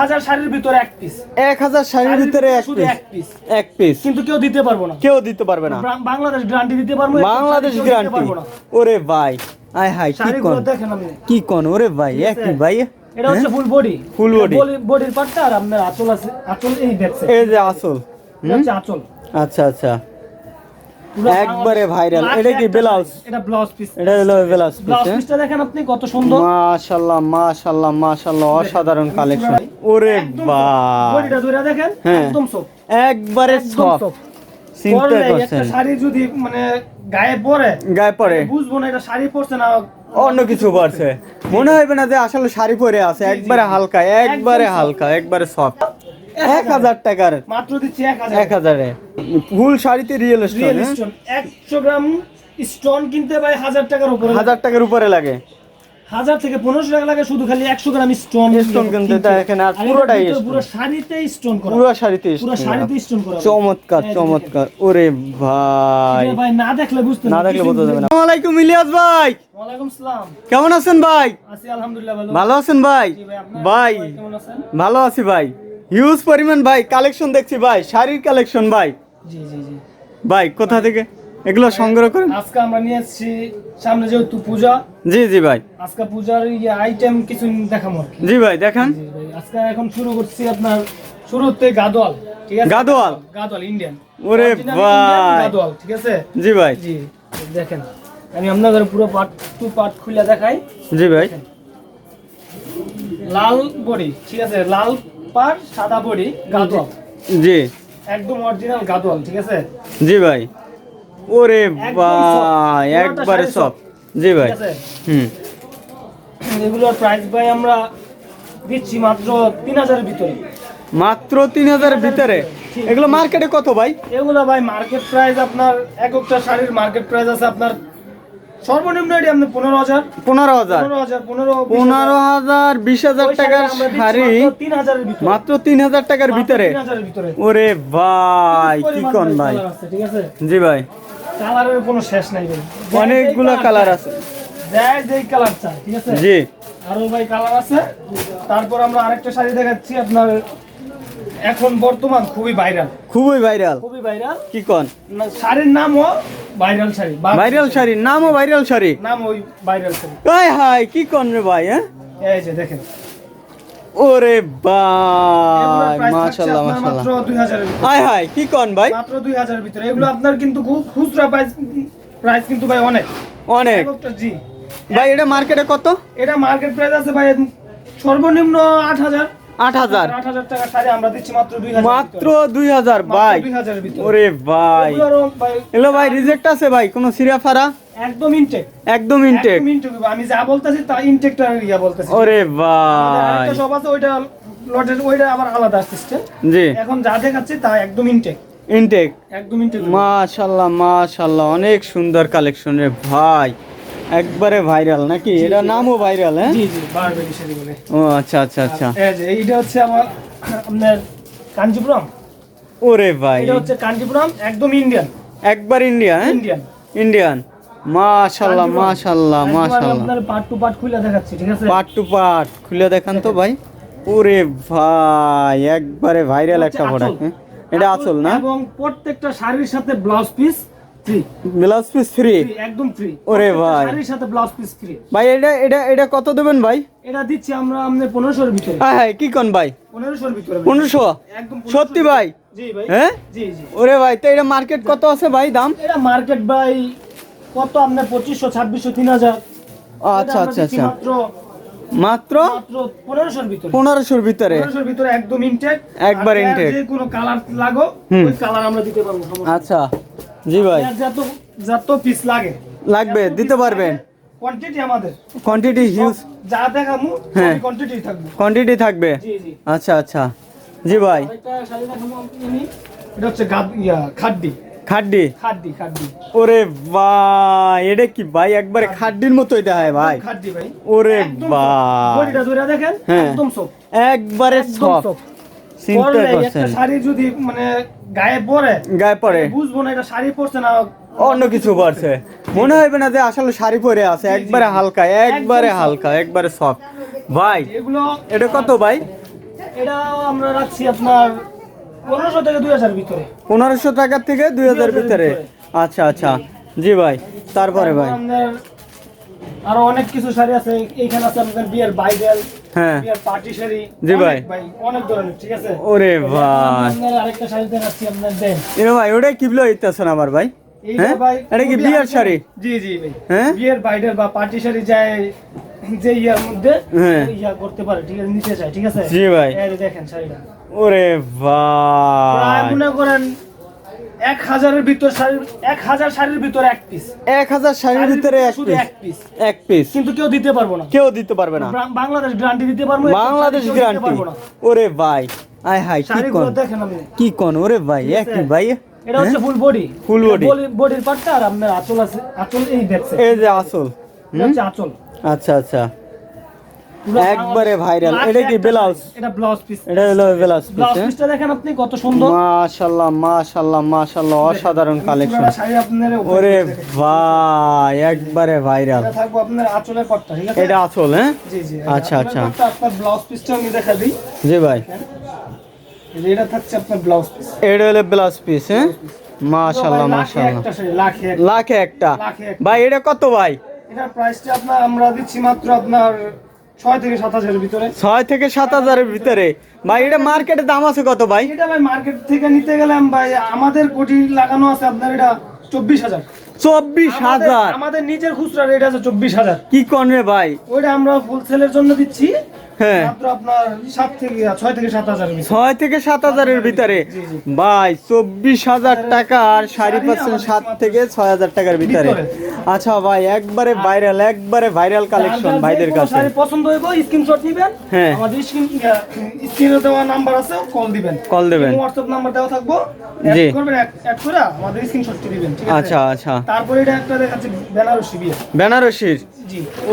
হাজার শাড়ির ভিতরে এক পিস এক হাজার শাড়ির ভিতরে এক পিস এক পিস কিন্তু কেউ দিতে পারব না। কেউ দিতে পারবে না। বাংলাদেশ গ্যারান্টি দিতে পারব বাংলাদেশ গ্যারান্টি ওরে ভাই। আয় হাই কি কোন? কি কোন? ওরে ভাই আছে? ভাই। এটা হচ্ছে ফুল বডি Full body। বডির পার্টটা আর আপনার আঁচল আছে আঁচল এই দেখছে এই যে আঁচল। আচ্ছা আচ্ছা। একবারে। লাখ এটা কি ব্লাউজ? এটা ব্লাউজ পিস এটা হলো ব্লাউজ ব্লাউজ পিস পিসটা দেখেন আপনি কত সুন্দর। মাশাআল্লাহ মাশাআল্লাহ মাশাআল্লাহ অসাধারণ কালেকশন ওরে বডিটা ধরে দেখেন হ্যাঁ। একদম সফট একবারে সফট চিন্তা পরলে একটা শাড়ি যদি মানে গায়ে পরে গায়ে পরে বুঝব না এটা শাড়ি পরছে না অন্য কিছু পড়ছে মনে হবে না যে আসলে শাড়ি পরে আছে একবারে হালকা একবারে হালকা একবারে সফট এক হাজার টাকার। মাত্র দিচ্ছি এক হাজার। ফুল শাড়িতে রিয়েল রিয়েল স্টোন একশো গ্রাম স্টোন কিনতে ভাই হাজার টাকার উপরে হাজার টাকার উপরে লাগে। হাজার থেকে পনেরোশো টাকা লাগে শুধু খালি একশো গ্রাম স্টোন স্টোন কিনতে আর পুরোটাই পুরো শাড়িতে স্টোন করা। পুরো শাড়িতে পুরো শাড়িতে স্টোন করা। চমৎকার চমৎকার। ওরে ভাই। ভাই না দেখলে বুঝতে না দেখলে বোঝা যাবে না। আসসালামু আলাইকুম ইলিয়াস ভাই। ওয়ালাইকুম সালাম কেমন আছেন ভাই? আছি আলহামদুলিল্লাহ ভালো। ভালো আছেন ভাই? ভাই, ভালো আছি ভাই। হিউজ পরিমাণ ভাই কালেকশন দেখছি ভাই শাড়ির কালেকশন ভাই। জি জি জি। ভাই কোথা থেকে? এগুলো সংগ্রহ করেন। আজকে আমরা নিয়ে এসেছি সামনে যেহেতু পূজা জি জি ভাই। আজকে পূজার ইয়ে আইটেম কিছু দেখাবো আর কি। জি ভাই দেখান। জি ভাই আজকে এখন শুরু করছি আপনার শুরুতে গাদোয়াল ঠিক আছে? গাদোয়াল? গাদোয়াল ইন্ডিয়ান ওরে ভাই। গাদোয়াল ঠিক আছে? জি ভাই। জি দেখেন আমি আপনাদের পুরো পার্ট টু পার্ট খুলে দেখাই। জি ভাই। লাল বডি ঠিক আছে? লাল পার সাদা বডি গাদোয়াল। জি। একদম অরিজিনাল গাদোয়াল ঠিক আছে? জি ভাই। ওরে ভাই একবারে সব জি ভাই। হুম। এগুলোর প্রাইস ভাই আমরা দিচ্ছি মাত্র তিন হাজারের ভিতরে। মাত্র তিন হাজারের ভিতরে? এগুলো মার্কেটে কত ভাই? এগুলো ভাই মার্কেট প্রাইস আপনার এক একটা শাড়ির মার্কেট প্রাইস আছে আপনার সর্বনিম্ন এটি পনেরো হাজার। পনেরো হাজার। পনেরো হাজার বিশ হাজার। টাকার শাড়ি মাত্র তিন ভিতরে। হাজার টাকার ওরে ভাই কি ভাই? জি ভাই। কালারের কোনো শেষ নাই অনেকগুলো কালার আছে। যেই কালার চাই ঠিক আছে? জি। আরও ভাই কালার আছে। তারপর আমরা আরেকটা শাড়ি দেখাচ্ছি আপনার এখন বর্তমান খুবই ভাইরাল খুবই ভাইরাল খুবই ভাইরাল কি কোন? শাড়ির নামও ভাইরাল শাড়ি ভাইরাল শাড়ি নামও ভাইরাল শাড়ি। নাম ওই ভাইরাল শাড়ি। হাই হাই কি কোন রে ভাই হ্যাঁ? এই যে দেখেন। ওরে ভাই মাশাআল্লাহ মাত্র মাশাআল্লাহ 2000 এর ভিতরে। হাই হাই কি কোন ভাই? মাত্র 2000 এর ভিতরে। এগুলো আপনার কিন্তু খুব খুচরা প্রাইস প্রাইস কিন্তু ভাই অনেক। অনেক। জি। ভাই এটা মার্কেটে কত? এটা মার্কেট প্রাইস আছে ভাই সর্বনিম্ন 8000 আট হাজার। 8000 টাকা শাড়ি আমরা দিচ্ছি মাত্র দুই হাজার মাত্র ভাই। 2000 এর ভিতরে। ওরে ভাই। ভাই রিজেক্ট আছে ভাই কোনো সিরিয়া ফারা? একদম ইনটেক একদম ইনটেক আমি যা বলতেছি তা ইনটেকটা ইয়া বলতেছি। ওরে ভাই আরেকটা সব আছে ওইটা লটের ওইটা আবার আলাদা জি। এখন যা দেখাচ্ছি তা একদম ইনটেক ইনটেক একদম ইনটেক অনেক সুন্দর কালেকশন রে ভাই। একবারে ভাইরাল নাকি? এটা নামও ভাইরাল হ্যাঁ? জি জি বারবেরি শাড়ি বলে ও আচ্ছা আচ্ছা আচ্ছা। এই যে এইটা হচ্ছে আমার আপনার কাঞ্জিপুরম। ওরে ভাই। এটা হচ্ছে কাঞ্জিপুরম একদম ইন্ডিয়ান একবার ইন্ডিয়া হ্যাঁ? ইন্ডিয়ান ইন্ডিয়ান মাশাল্লাহ মাশাল্লাহ মাশাল্লাহ আপনার পার্ট টু পার্ট খুলে দেখাচ্ছি ঠিক আছে? পার্ট টু পার্ট খুলে দেখান তো ভাই। ওরে ভাই একবারে ভাইরাল একটা। প্রোডাক্ট এটা আচল না? এবং প্রত্যেকটা শাড়ির সাথে blouse piece blouse piece free একদম ফ্রি ওরে ভাই। শাড়ির সাথে ব্লাউজ পিস ফ্রি ভাই এটা এটা এটা কত দেবেন ভাই? এটা দিচ্ছি আমরা আমাদের পনেরোশোর ভিতরে। হ্যাঁ হ্যাঁ কি কোন ভাই? পনেরোশোর ভিতরে ভাই। পনেরোশো? একদম সত্যি ভাই? জি ভাই। হ্যাঁ? জি জি। ওরে ভাই তো এটা মার্কেট কত আছে ভাই দাম? এটা মার্কেট ভাই কত আপনার পঁচিশশো ছাব্বিশশো তিন হাজার। আচ্ছা আচ্ছা আচ্ছা। মাত্র পনেরোশোর ভিতরে। পনেরোশোর ভিতরে? ভিতরে একদম ইনটেক একবার intake। যে কোনো কালার লাগো ওই কালার আমরা দিতে পারব আচ্ছা। জি ভাই। যত যত পিস লাগে লাগবে দিতে পারবেন। কোয়ান্টিটি আমাদের। কোয়ান্টিটি হিউজ যা দেখামু হ্যাঁ। কোয়ান্টিটি থাকবে। কোয়ান্টিটি থাকবে। জি জি। আচ্ছা আচ্ছা। জি ভাই। এটা হচ্ছে ইয়া খাড্ডি। খাড্ডি? খাড্ডি ওরে ভাই এটা কি ভাই? একবারে খাড্ডির মতো এটা হয় ভাই। খাড্ডি ভাই। ওরে ভাই। বডিটা ধরে দেখেন হ্যাঁ। একদম সফট একবারে সফট চিন্তা করছেন শাড়ি যদি মানে গায়ে পরে। গায়ে পরে। বুঝব না এটা শাড়ি পরছে না। অন্য কিছু পড়ছে মনে হবে না যে আসলে শাড়ি পরে আছে একবারে হালকা একবারে হালকা একবারে সফট ভাই এগুলো এটা কত ভাই? এটাও আমরা রাখছি আপনার পনেরোশো থেকে দুই হাজার ভিতরে। পনেরোশো টাকার থেকে দুই হাজার ভিতরে। আচ্ছা আচ্ছা। জি ভাই তারপরে ভাই। আরও অনেক কিছু শাড়ি আছে। এইখানে আছে আপনাদের বিয়ের বাইবেল হ্যাঁ। বিয়ের পার্টি শাড়ি। জি ভাই। অনেক ভাই অনেক ধরনের ঠিক আছে? ওরে ভাই। আরেকটা শাড়ি দেখাচ্ছি আপনার দেন এরে ভাই ওটাই কিবলো ইত্যাসন আমার ভাই? হ্যাঁ? ভাই এটা কি বিয়ার। শাড়ি? জি জি ভাই। হ্যাঁ? বিয়ের বাইডেল বা পার্টি শাড়ি যায় যে ইয়ার মধ্যে হ্যাঁ। ইয়া করতে পারে ঠিক আছে? নিতে চায় ঠিক আছে? জি ভাই। এই দেখেন শাড়িটা। ওরে প্রায় মনে করেন এক হাজারের ভিতর এক হাজার শাড়ির ভিতরে এক পিস এক হাজার শাড়ির ভিতরে এক পিস এক পিস কিন্তু কেউ দিতে পারব না। কেউ দিতে পারবে না। বাংলাদেশ গ্যারান্টি দিতে পারব বাংলাদেশ গ্যারান্টি ওরে ভাই। আয় হাই কি কোন? কি কোন? ওরে ভাই? একই ভাই। এটা হচ্ছে ফুল বডি Full body। বডির পাটটা আর আপনার আঁচল আছে আঁচল এই দেখছে এই যে আসল হচ্ছে আঁচল। আচ্ছা আচ্ছা। একবারে। লাখে এটা কি ব্লাউজ? এটা ব্লাউজ পিস এটা হলো ব্লাউজ পিস ব্লাউজ পিসটা দেখেন আপনি কত সুন্দর। মাশাআল্লাহ মাশাআল্লাহ মাশাআল্লাহ অসাধারণ কালেকশন ওরে। ভাই একবারে ভাইরাল এটা থাকব আপনার আঁচলের পাটটা ঠিক আছে? এটা হ্যাঁ? জি জি আচ্ছা, আচ্ছা। আপনার ব্লাউজ পিসটা আমি দেখা দিই। জি ভাই। এটা থাকছে আপনার ব্লাউজ পিস এটা হলো ব্লাউজ পিস হ্যাঁ? মাশাআল্লাহ মাশাআল্লাহ লাখে লাখে একটা। লাখে একটা। ভাই এটা কত ভাই? এটার প্রাইসটা আপনার আমরা দিচ্ছি মাত্র আপনার ছয় থেকে সাত হাজারের ভিতরে। থেকে ভাই এটা মার্কেটের দাম আছে কত ভাই? এটা ভাই মার্কেট থেকে নিতে গেলাম ভাই আমাদের কোটি লাগানো আছে আপনার এটা চব্বিশ হাজার। চব্বিশ আমাদের- হাজার? আমাদের নিজের খুচরা রেট আছে চব্বিশ হাজার। কি কোন রে ভাই? ওইটা আমরা হোলসেলের জন্য দিচ্ছি। হ্যাঁ। আপনার সাত থেকে ছয় থেকে সাত হাজার ছয় থেকে সাত হাজারের ভিতরে। ভাই চব্বিশ হাজার টাকার শাড়ি পাচ্ছেন সাত থেকে ছয় হাজার টাকার ভিতরে। আচ্ছা ভাই একবারে ভাইরাল একবারে ভাইরাল কালেকশন ভাইদের কাছে। পছন্দ হইব স্ক্রিনশট নিবেন হ্যাঁ। আমাদের স্ক্রিন স্ক্রিনে দেওয়া নাম্বার আছে কল দিবেন। কল দেবেন। হোয়াটসঅ্যাপ নাম্বার দেওয়া থাকব। জি। করবেন অ্যাড করে আমাদের স্ক্রিনশটটি দিবেন ঠিক আছে? আচ্ছা আচ্ছা। তারপরে এটা একটা দেখাচ্ছি বেনারসি বিয়ে। বেনারসির?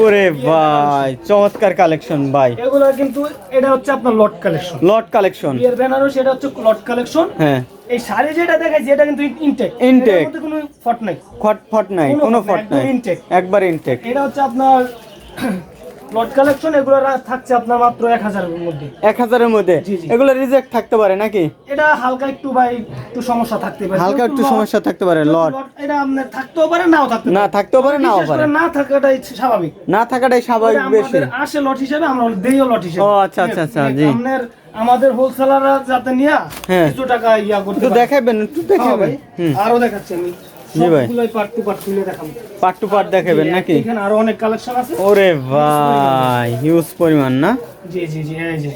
ওরে ভাই চমৎকার কালেকশন ভাই। এগুলো কিন্তু এটা হচ্ছে আপনার লট কালেকশন লট কালেকশন বিয়ের বেনারসি এটা হচ্ছে লট কালেকশন হ্যাঁ। এই শাড়ি যেটা দেখাইছি এটা কিন্তু ইনটেক ইনটেক কোনো ফট নাই। ফট ফট নাই কোনো ফট নাই, ইনটেক একবার ইনটেক এটা হচ্ছে আপনার লট কালেকশন এগুলো থাকছে আপনার মাত্র মধ্যে। মধ্যে। এগুলো রিজেক্ট থাকতে পারে নাকি? এটা হালকা একটু ভাই একটু সমস্যা থাকতে পারে। হালকা একটু সমস্যা থাকতে পারে লট এটা থাকতেও পারে নাও থাকতে না, থাকতেও পারে, নাও পারে। না থাকাটাই স্বাভাবিক। না থাকাটাই স্বাভাবিক বেশি। আসে লট হিসেবে আমরা দেইও লট হিসেবে। ও, আচ্ছা, আচ্ছা, আচ্ছা, জি। আপনার আমাদের হোলসেলাররা যাতে নিয়া হ্যাঁ। কিছু টাকা ইয়া করতে দেখাবেন একটু হ্যাঁ দেখাবেন। আরও দেখাচ্ছি আমি। জি ভাই। পার্ট টু পার্ট তুলে দেখাবো। পার্ট টু পার্ট দেখাবেন নাকি? এখানে আরও অনেক কালেকশন আছে। ওরে ভাই হিউজ পরিমাণ না? জি জি জি এই যে।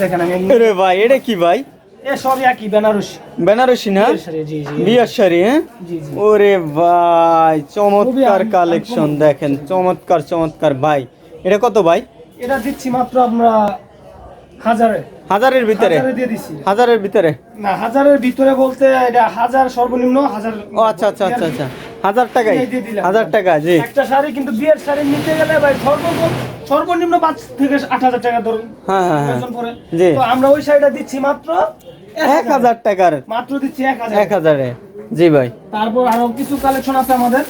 দেখেন আমি ভাই এটা কি ভাই? এ সব একই বেনারসি। বেনারসি না? বিয়ের শাড়ি, হ্যাঁ? ওরে ভাই চমৎকার কালেকশন দেখেন চমৎকার চমৎকার। ভাই এটা কত ভাই? এটা দিচ্ছি মাত্র আমরা হাজারে। হাজারের ভিতরে? হাজারের ভিতরে? না হাজারের ভিতরে বলতে এটা হাজার সর্বনিম্ন হাজার ও আচ্ছা আচ্ছা আচ্ছা আচ্ছা। হাজার দিলাম। হাজার টাকা জি। একটা শাড়ি কিন্তু বিয়ের শাড়ি নিতে গেলে ভাই সর্বনিম্ন সর্বনিম্ন পাঁচ থেকে আট হাজার টাকা ধরুন। হ্যাঁ হ্যাঁ হ্যাঁ। জি। তো আমরা ওই শাড়িটা দিচ্ছি মাত্র এক হাজার টাকার। মাত্র দিচ্ছি এক হাজার। এক হাজারে। জি ভাই। তারপর আরও কিছু কালেকশন আছে আমাদের।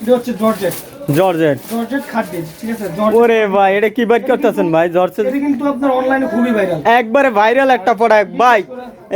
এটা হচ্ছে জর্জেট জর্জেট। জর্জেট খাদ্য ঠিক আছে? ওরে ভাই এটা কি বাইট করতেছেন ভাই? জর্জেট এটা কিন্তু আপনার অনলাইনে খুবই ভাইরাল একবারে ভাইরাল একটা প্রোডাক্ট ভাই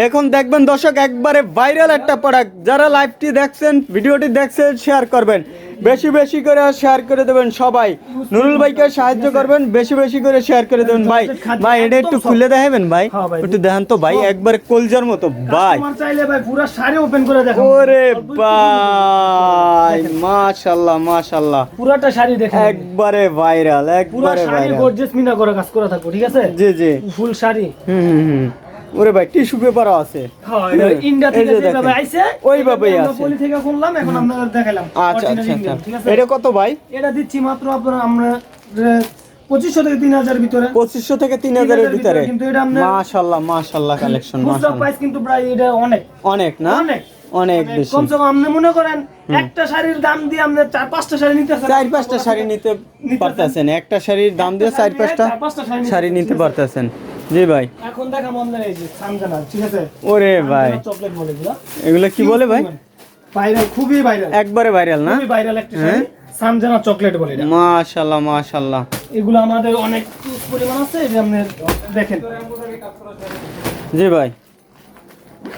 এখন দেখবেন দর্শক একবারে ভাইরাল একটা প্রোডাক্ট যারা লাইভটি দেখছেন ভিডিওটি দেখছেন শেয়ার করবেন। বেশি বেশি করে শেয়ার করে দেবেন সবাই। নুরুল ভাইকে সাহায্য করবেন বেশি বেশি করে শেয়ার করে দেবেন। ভাই ভাই এটা একটু খুলে দেখাবেন ভাই? হ্যাঁ একটু দেখান তো ভাই একবারে কলজার মতো ভাই। চাইলে ভাই পুরো শাড়ি ওপেন করে দেখো ওরে ভাই মাশাল্লাহ মাশাল্লাহ। পুরাটা শাড়ি দেখেন। একবারে ভাইরাল পুরো একবারে শাড়ি ভাইরাল গর্জিয়াস মিনা করে কাজ করা থাকব ঠিক আছে? জি জি। ফুল শাড়ি। হুম হুম। ওরে ভাই টিস্যু পেপারও আছে। এটা ইন্ডিয়া থেকে যেভাবে আইছে ওইভাবেই আছে। পলি থেকে শুনলাম এখন আপনাদের দেখালাম আচ্ছা আচ্ছা আচ্ছা। আছে? এটা কত ভাই? এটা দিচ্ছি মাত্র আপনার আমরা পঁচিশশো থেকে তিন হাজার ভিতরে। পঁচিশশো থেকে তিন হাজারের ভিতরে কিন্তু এটা মাশাল্লাহ মাশাল্লাহ কালেকশন প্রাইস কিন্তু প্রায় এটা অনেক। অনেক না? অনেক। অনেক মানে বেশি। কমসে কম আপনি মনে করেন একটা শাড়ির দাম দিয়ে আপনি চার পাঁচটা শাড়ি নিতে চার পাঁচটা শাড়ি নিতে পারতেছেন। একটা শাড়ির দাম দিয়ে চার পাঁচটা শাড়ি নিতে পারতেছেন। জি ভাই। এখন দেখা এই যে সানজানা ঠিক আছে? ওরে ভাই। চকলেট বলে এগুলো। এগুলো কি বলে ভাই? ভাইরাল খুবই ভাইরাল একবারে ভাইরাল না? খুবই ভাইরাল একটা হ্যাঁ? শাড়ি সানজানা চকলেট বলে এটা। মাশাল্লাহ মাশাল্লাহ। এগুলো আমাদের অনেক পরিমাণ আছে এটা আপনি দেখেন। জি ভাই।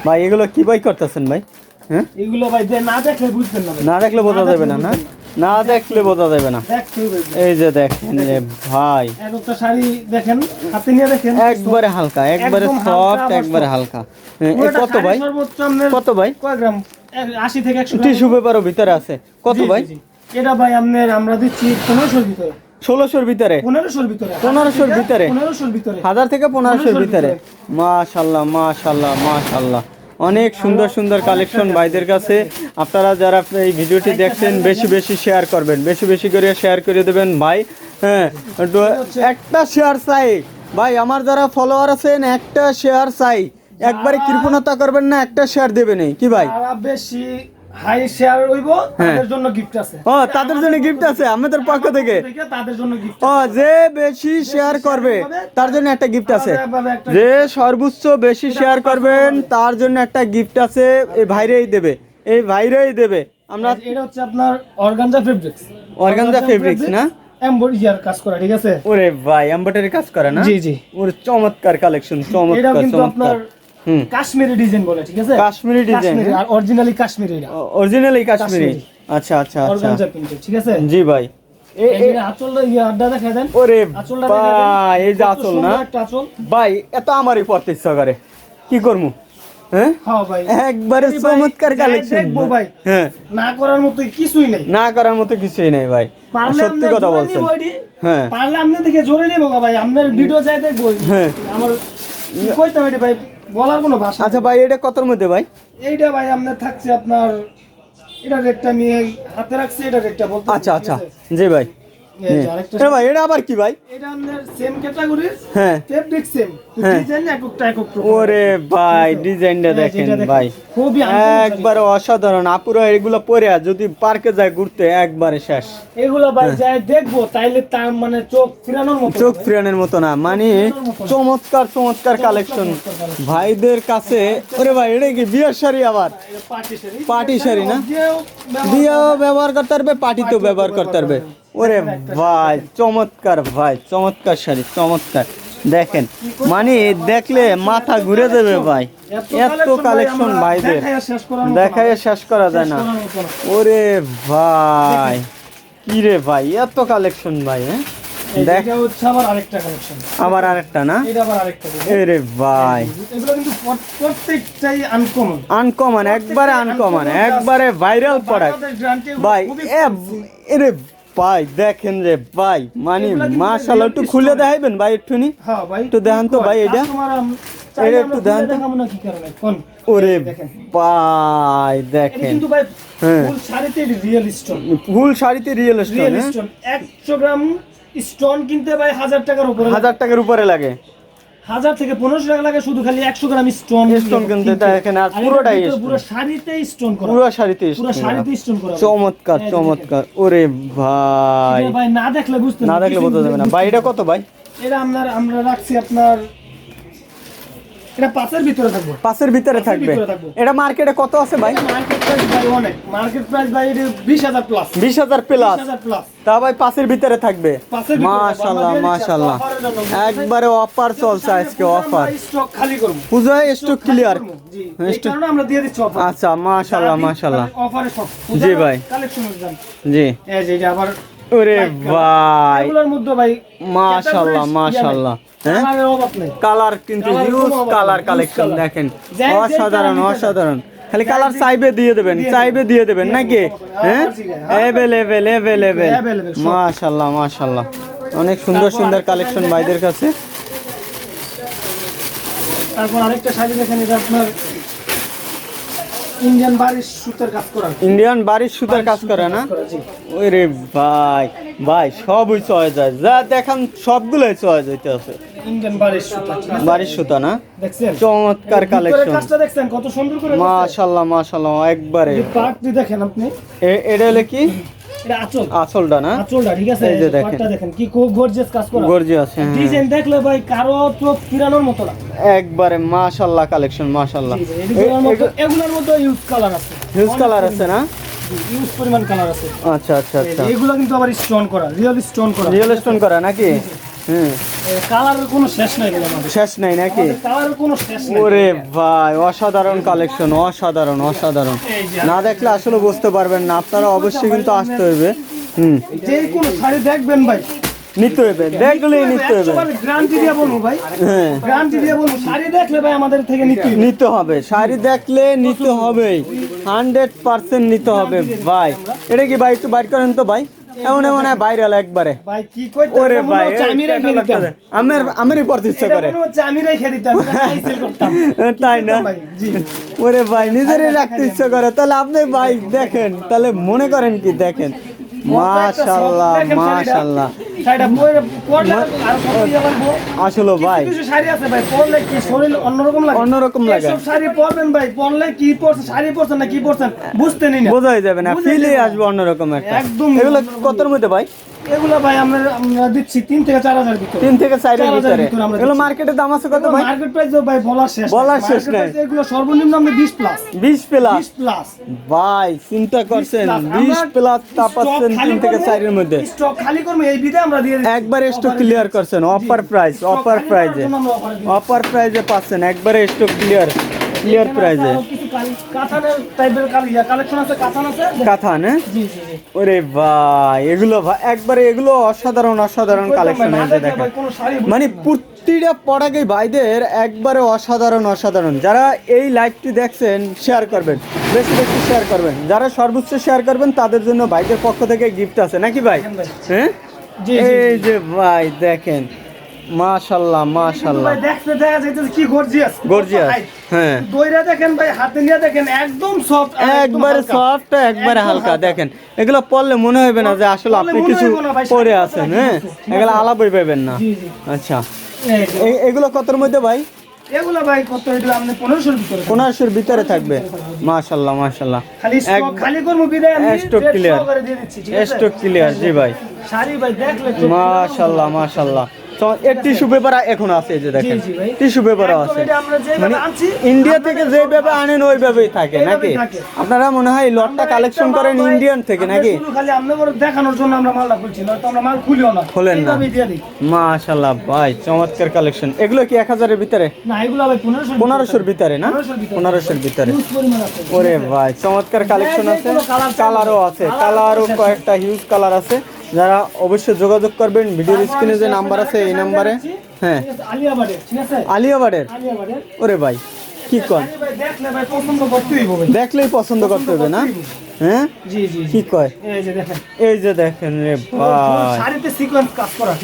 ভাই এগুলো কি ভাই করতেছেন ভাই? হ্যাঁ? এগুলো ভাই দে- না দেখলে বুঝবেন না না দেখলে বোঝা যাবে না না। না দেখলে বোঝা যাবে না। এই যে দেখেন যে ভাই। এক একটা শাড়ি দেখেন হাতে নিয়ে দেখেন। একবারে হালকা একবারে সফট একবারে হালকা। কত ভাই? কত ভাই? কয় গ্রাম? থেকে। টিস্যু পেপারও ভিতরে আছে। কত ভাই। এটা ভাই আপনার আমরা দিচ্ছি পনেরোশোর ভিতরে। ষোলোশোর ভিতরে? পনেরোশোর ভিতরে। পনেরোশোর ভিতরে? পনেরোশোর ভিতরে। হাজার থেকে পনেরোশোর ভিতরে। মাশাল্লাহ মাশাল্লাহ মাশাল্লাহ। অনেক সুন্দর সুন্দর কালেকশন ভাইদের কাছে। আপনারা যারা এই ভিডিওটি দেখছেন, বেশি বেশি শেয়ার করবেন। বেশি বেশি করে শেয়ার করে দেবেন ভাই। হ্যাঁ একটা শেয়ার চাই। ভাই, আমার যারা ফলোয়ার আছেন, একটা শেয়ার চাই। একবারে কৃপণতা করবেন না, একটা শেয়ার দেবেন কি ভাই? বেশি হাই শেয়ার হইব হ্যাঁ। তাদের জন্য গিফট আছে। ও তাদের জন্য গিফট আছে আমাদের পক্ষ থেকে। তাদের জন্য গিফট ও যে বেশি শেয়ার করবে তার জন্য একটা গিফট আছে। যে সর্বোচ্চ বেশি শেয়ার করবেন তার জন্য একটা গিফট আছে এই ভাইরেই দেবে এই ভাইরেই দেবে। আমরা এটা হচ্ছে আপনার অর্গানজা ফেব্রিক্স Organza fabrics না? এমব্রয়ডারি কাজ করা ঠিক আছে? ওরে ভাই এমব্রয়ডারি কাজ করে না? জি জি। ওরে চমৎকার কালেকশন চমৎকার চমৎকার। কাশ্মীরি ডিজাইন বলে ঠিক আছে? কাশ্মীরি ডিজাইন আর অরিজিনালি কাশ্মীরি অরিজিনালি কাশ্মীরি। আচ্ছা আচ্ছা আচ্ছা। ঠিক আছে? জি ভাই। ভাই এত আমারই পড়তে ইচ্ছা করে। কি করব হ্যাঁ? হ্যাঁ একবারে চমৎকার কালেকশন ভাই। হ্যাঁ। না করার মতো কিছুই নেই। না করার মতো কিছুই নেই ভাই। সত্যি কথা বলছেন। হ্যাঁ। পারলে আপনি দেখে জোরে নেব গা ভাই। আপনার ভিডিও যাই দেখব। হ্যাঁ। আমার কইতাম ভাই? বলার কোনো ভাষা আচ্ছা ভাই এটা কতর মধ্যে ভাই? এইটা ভাই আপনার থাকছে আপনার এটা রেটটা আমি হাতে রাখছি এটা রেটটা বলতে আচ্ছা আচ্ছা। জি ভাই। আরেকটা ভাই এটা আবার কি ভাই? এটা আপনার সেম ক্যাটাগরির হ্যাঁ। ফেব্রিক সেম হ্যাঁ। ডিজাইন এককটা একক প্রকার। ওরে ভাই ডিজাইনটা দেখেন ভাই। খুবই আনকমন অসাধারণ। আপুরা এগুলো পরে যদি পার্কে যায় ঘুরতে একবারে শেষ। এগুলো ভাই যাই দেখব তাইলে তার মানে চোখ ফিরানোর মতো চোখ ফিরানোর মতো না মানে চমৎকার চমৎকার কালেকশন ভাইদের কাছে ওরে ভাই এটা কি বিয়ের শাড়ি আবার? পার্টি শাড়ি। না? বিয়েও ব্যবহার করতে পারবে। পার্টিতেও ব্যবহার করতে পারবে। ওরে ভাই চমৎকার ভাই চমৎকার শাড়ি চমৎকার। দেখেন। মানে দেখলে মাথা ঘুরে দেবে ভাই। এত কালেকশন ভাইদের। শেষ দেখাই শেষ করা যায় না। ওরে ভাই। কি রে ভাই এত কালেকশন ভাই হ্যাঁ? দেখ। হচ্ছে আবার আরেকটা কালেকশন আবার আরেকটা না? এটা আবার আরেকটা design। এরে ভাই। এগুলো কিন্তু প্রত্যেকটাই আনকমন আনকমন একবারে আনকমন একবারে ভাইরাল প্রোডাক্ট ভাই এরে ভাই দেখেন রে ভাই মানে মাশাআল্লাহ একটু খুলে দেখাইবেন ভাই একটুনি হ্যাঁ ভাই একটু দেখান তো ভাই এটা। এটা একটু দেখান তো। কি কারণে? কোন? ওরে ভাই দেখেন। কিন্তু ভাই হ্যাঁ। ফুল শাড়িতে রিয়েল স্টোন ফুল শাড়িতে real real stone stone 100 gram stone কিনতে ভাই হাজার টাকার উপরে হাজার টাকার উপরে লাগে। হাজার থেকে পনেরোশো টাকা লাগে শুধু খালি একশো গ্রাম স্টোন স্টোন কিনতে, তা এখানে আর পুরোটাই পুরো শাড়িতে স্টোন করা। পুরো শাড়িতে পুরো শাড়িতে স্টোন করা। চমৎকার চমৎকার। ওরে ভাই। ভাই না দেখলে বুঝতে না দেখলে বোঝা যাবে না। ভাই এটা কত ভাই? এটা আপনার আমরা রাখছি আপনার এটা পাঁচের ভিতরে থাকব। পাঁচের ভিতরে থাকবে। এটা মার্কেটে কত আছে ভাই? মার্কেট প্রাইস ভাই অনেক। মার্কেট প্রাইস ভাই এটা বিশ হাজার প্লাস বিশ হাজার প্লাস বিশ হাজার প্লাস তা ভাই পাঁচের ভিতরে থাকবে। এর জন্য। একবারে অফার চলছে আজকে অফার স্টক খালি করব। পুজোয় স্টক ক্লিয়ার জি কারণে আমরা দিয়ে দিচ্ছি অফার আচ্ছা মাশাল্লাহ মাশাল্লাহ অফারে সব জি ভাই। কালেকশন জি। এই যে আবার ওরে ভাই। এগুলোর মধ্যে ভাই হ্যাঁ? অভাব নেই। কালার কিন্তু হিউজ কালার কালেকশন দেখেন। অসাধারণ অসাধারণ। খালি কালার চাইবে দিয়ে দেবেন চাইবে দিয়ে দেবেন। নাকি? হ্যাঁ। Available available. মাশাল্লাহ মাশাল্লাহ। অনেক সুন্দর সুন্দর কালেকশন ভাইদের কাছে। তারপর আরেকটা শাড়ি দেখেন এটা আপনার ইন্ডিয়ান বাড়ির সুতার কাজ করা ইন্ডিয়ান বাড়ির সুতার কাজ করে না? ওরে ভাই ভাই সবই চয়ে যায়। যা দেখান সবগুলোই চয়ে যাইতে আছে ইন্ডিয়ান বারিশ সুতা বাড়ির সুতা না? দেখছেন? চমৎকার কালেকশন কাজটা দেখছেন? কত সুন্দর করে মাশাল্লাহ মাশাল্লাহ একবারে। পার্টটি দেখেন আপনি। এ- এটা হলে কি? এটা আঁচল। আসলটা না? আঁচলটা ঠিক আছে? এই যে দেখেন। দেখেন কি খুব গর্জিয়াস কাজ করা। গর্জি হ্যাঁ ডিজাইন দেখলে ভাই কারও চোখ ফিরানোর মতো না। একবারে কালেকশন এগুলোর মধ্যে ইউজ কালার আছে। কালার আছে না? ইউজ পরিমাণ কালার আছে। আচ্ছা আচ্ছা আচ্ছা। এগুলো কিন্তু আবার স্টোন করা রিয়েল স্টোন করা। রিয়েল স্টোন করা নাকি? কালারের কোনো শেষ নাই শেষ নাই নাকি? কালারের কোনো শেষ নাই। ওরে ভাই অসাধারণ কালেকশন অসাধারণ অসাধারণ। না দেখলে আসলে বুঝতে পারবেন না আপনারা অবশ্যই কিন্তু আসতে হইবে। হুম। যে কোনো শাড়ি দেখবেন ভাই। নিতে হইবে দেখলেই নিতে হইবে। গ্যারান্টি দিয়ে বলব ভাই। হ্যাঁ। গ্যারান্টি দিয়ে বলব শাড়ি দেখলে ভাই আমাদের থেকে নিতে হবে। নিতে হবে শাড়ি দেখলে নিতে হবেই হান্ড্রেড পার্সেন্ট নিতে হবে ভাই। এটা কি ভাই একটু বাইর করেন তো ভাই? এমন এমন ভাইরাল একবারে। ভাই কি কই ওরে ভাই আমি রেখে দিতাম আমার আমারই পড়তে ইচ্ছা করে। হচ্ছে আমি রেখে দিতাম সেল করতাম। তাই না? ওরে ভাই নিজেরই রাখতে ইচ্ছা করে। তাহলে আপনি ভাই দেখেন তাহলে মনে করেন কি দেখেন? মাশাআল্লাহ শাড়িটা। পরলে আর কত ইয়ে লাগবো আসলে ভাই। কিছু শাড়ি আছে ভাই পরলে কি শরীর অন্যরকম লাগে? অন্যরকম লাগে। সব শাড়ি পরবেন ভাই পরলে কি পরছেন শাড়ি পরছেন না কি পরছেন বুঝতে নেই না। বোঝাই যাবে না ফিলে আসবে অন্যরকম একটা। একদম এগুলো কতর মধ্যে ভাই? এগুলো ভাই আমরা আমরা দিচ্ছি তিন থেকে চার হাজার ভিতরে। তিন থেকে চারের চার হাজার ভিতরে। ভিতরে এগুলো মার্কেটে দাম আছে কত ভাই? মার্কেট প্রাইস ভাই বলার শেষ বলার শেষ নাই। এগুলো সর্বনিম্ন আমরা বিশ প্লাস বিশ প্লাস বিশ প্লাস ভাই চিন্তা করছেন বিশ প্লাস তা পাচ্ছেন থেকে মধ্যে। স্টক খালি করব এই বিধে আমরা দিয়ে দিচ্ছি। স্টক ক্লিয়ার করছেন অফার প্রাইস অফার। অফার পাচ্ছেন একবারে স্টক ক্লিয়ার ক্লিয়ার প্রাইজে আরও কিছু কালি- কাতানের টাইপের কালি- কালেকশন আছে কাতান আছে? কাথা না জি জি জি। ওরে ভাই এগুলো একবারে এগুলো অসাধারণ অসাধারণ কালেকশন দেখেন। শাড়ি মানে প্রতিটা পড়াকে ভাইদের একবারে অসাধারণ অসাধারণ। যারা এই লাইভটি দেখছেন শেয়ার করবেন। বেশি বেশি শেয়ার করবেন। যারা সর্বোচ্চ শেয়ার করবেন তাদের জন্য ভাইদের পক্ষ থেকে গিফট আছে। নাকি ভাই? হ্যাঁ? এই যে ভাই দেখেন। মাশাল্লাহ মাশাল্লাহ। ভাই দেখতে দেখা যাইতেছে কি গর্জিয়াস গর্জিয়াস হ্যাঁ। দইরা দেখেন ভাই হাতে নিয়ে দেখেন একদম সফট একবারে সফট একবারে হালকা দেখেন। এগুলো পড়লে মনে হবে না যে আসলে আপনি কিছু পরে আছেন হ্যাঁ? এগুলো আলাপই পাবেন না। আচ্ছা। এই এগুলো কতর মধ্যে ভাই? এগুলো ভাই কত এগুলো আপনি পনেরোশোর ভিতরে থাকবে। পনেরোশোর ভিতরে থাকবে। মাশাল্লাহ মাশাল্লাহ। খালি স্টক খালি করব বিদায় আমি স্টক ক্লিয়ার স্টক জি ভাই। শাড়ি দেখলে এর টিস্যু পেপার এখন আছে যে দেখেন। টিস্যু পেপারও আছে। মানে ইন্ডিয়া থেকে যে যেভাবে আনেন ওইভাবেই থাকে নাকি? আপনারা মনে হয় লটটা কালেকশন করেন ইন্ডিয়ান থেকে নাকি? খালি দেখানোর জন্য আমরা মালটা খুলছি আমরা মাল খুলিও না। খোলেন না। ভাই চমৎকার কালেকশন এগুলো কি এক হাজারের ভিতরে? না এগুলো ভাই ভিতরে। না? 1500 ভিতরে। আছে। ওরে ভাই চমৎকার কালেকশন আছে। কোনো কালারও আছে। কালারও কয়েকটা হিউজ কালার আছে। যারা অবশ্যই যোগাযোগ করবেন ভিডিওর স্ক্রিনে যে নাম্বার আছে এই নাম্বারে হ্যাঁ। আলিয়াবাদের ওরে ভাই কি কন দেখলেই পছন্দ করতে হবে না? হ্যাঁ? কি কয়? এই যে দেখেন। রে ভাই।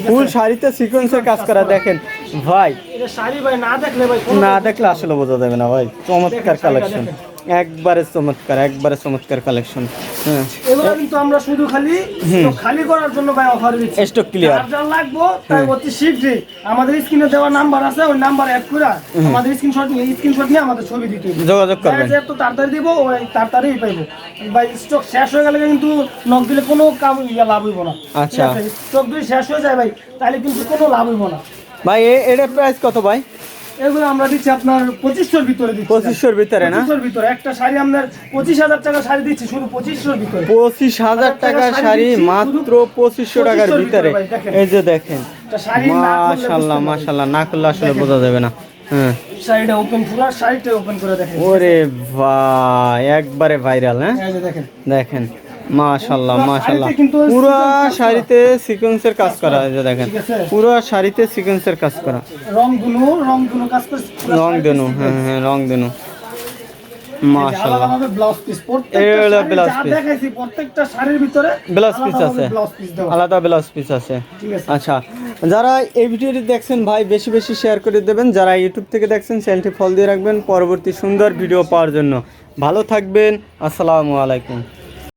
ফুল শাড়িতে সিকোয়েন্সের কাজ করা দেখেন। ভাই। না দেখলে আসলে বোঝা যাবে না ভাই। চমৎকার কালেকশন। একবারে চমৎকার একবারে চমৎকার কালেকশন হ্যাঁ। এগুলো কিন্তু আমরা শুধু খালি খালি করার জন্য ভাই অফার দিচ্ছি। স্টক ক্লিয়ার যার যার লাগবো তাই অতি শীঘ্রই আমাদের স্ক্রিনে দেওয়া নাম্বার আছে ওই নাম্বার অ্যাড করে আমাদের স্ক্রিনশট নিয়ে স্ক্রিনশট নিয়ে আমাদের ছবি দিতে যোগাযোগ করবেন। যে একটু তাড়াতাড়ি দিব ওই তাড়াতাড়ি পাইবো। ভাই স্টক শেষ হয়ে গেলে কিন্তু নক দিলে কোনো কাম ইয়া লাভ হইব না। আচ্ছা। স্টক যদি শেষ হয়ে যায় ভাই তাহলে কিন্তু কোনো লাভ হইব না। ভাই প্রাইস কত ভাই? এগুলো আমরা দিচ্ছি আপনার পঁচিশশোর ভিতরে দিচ্ছি। পঁচিশশোর ভিতরে না? পঁচিশশোর ভিতরে। একটা শাড়ি আপনার পঁচিশ হাজার টাকা শাড়ি দিচ্ছি শুধু পঁচিশশোর ভিতরে। পঁচিশ হাজার টাকার শাড়ি মাত্র পঁচিশশো টাকার ভিতরে এই যে দেখেন। মাশাল্লাহ মাশাল্লাহ না করলে আসলে বোঝা যাবে না। হ্যাঁ। শাড়িটা ওপেন পুরো শাড়িটা ওপেন করে দেখেন। ওরে ভাই একবারে ভাইরাল হ্যাঁ? দেখেন। দেখেন। মাশাল্লাহ পুরো মাশাল্লাহ শাড়িতে পুরো কাজ করা। শাড়িতে সিকোয়েন্সের কাজ করা এই দেখেন। পুরো শাড়িতে সিকোয়েন্সের কাজ করা। রং দুনো রং কাজ করে। হ্যাঁ হ্যাঁ ব্লাউজ পিস প্রত্যেকটা ব্লাউজ যা পিস। দেখাইছি প্রত্যেকটা শাড়ির ভিতরে ব্লাউজ পিস আছে। আলাদা ব্লাউজ পিস আছে। আছে। আচ্ছা যারা এই ভিডিওটি দেখছেন ভাই বেশি বেশি শেয়ার করে দেবেন। যারা ইউটিউব থেকে দেখছেন চ্যানেলটি ফলো দিয়ে রাখবেন। পরবর্তী সুন্দর ভিডিও পাওয়ার জন্য। ভালো থাকবেন। আসসালামু আলাইকুম।